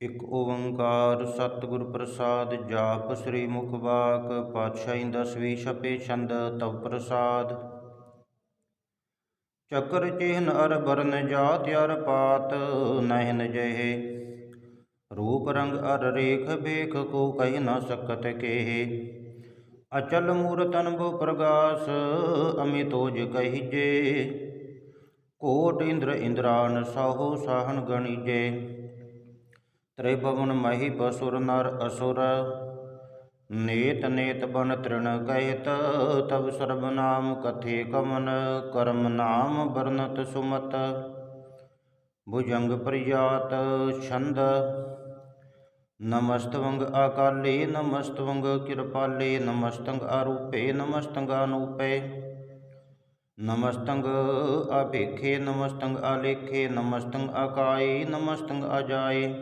ਇਕ ਓੰਕਾਰ ਸਤਿਗੁਰ ਪ੍ਰਸਾਦ, ਜਾਪ ਸ੍ਰੀ ਮੁਖ ਬਾਕ ਪਾਤਸ਼ਾਹੀ ਦਸਵੀਂ ਛਪੇ ਛੰਦ, ਤਵ ਪ੍ਰਸਾਦ। ਚੱਕਰ ਚਿਹਨ ਅਰ ਬਰਨ ਜਾਤ ਅਰ ਪਾਤ, ਨਹਿਨ ਜਹੇ। ਰੂਪ ਰੰਗ ਅਰ ਰੇਖ ਬੇਖ ਕੋ ਕਹਿ ਨ ਸਕਤ ਕੇਹ। ਅਚਲ ਮੂਰਤ ਅਨਭੁ ਪ੍ਰਗਾਸ ਅਮਿਤੋਜ ਕਹਿ ਜੇ। ਕੋਟ ਇੰਦਰ ਇੰਦਰਾਨ ਸਾਹੋ ਸਾਹਣ ਗਣੀਜੇ ਤ੍ਰਿਭਵਨ ਮਹੀ ਬਸੁਰ ਨਰ ਅਸੁਰ, ਨੇਤ ਨੇਤ ਬਨ ਤ੍ਰਿਣ ਕਹਿਤ ਤਬ ਸਰਬ ਨਾਮ ਕਥੇ ਕਮਨ, ਕਰਮ ਨਾਮ ਬਰਨਤ ਸੁਮਤ। ਭੁਜੰਗ ਪ੍ਰਯਾਤ ਛੰਦ, ਨਮਸਤਵੰਗ ਅਕਾਲੇ, ਨਮਸਤਵੰਗ ਕਿਰਪਾਲੇ, ਨਮਸਤੰਗ ਆਰੂਪੇ ਨਮਸਤੰਗ ਅਨੂਪੇ। ਨਮਸਤੰਗ ਅਭੇਖੇ, ਨਮਸਤੰਗ ਆਲੇਖੇ ਨਮਸਤੰਗ ਅਕਾਏ, ਨਮਸਤੰਗ ਅਜਾਏ।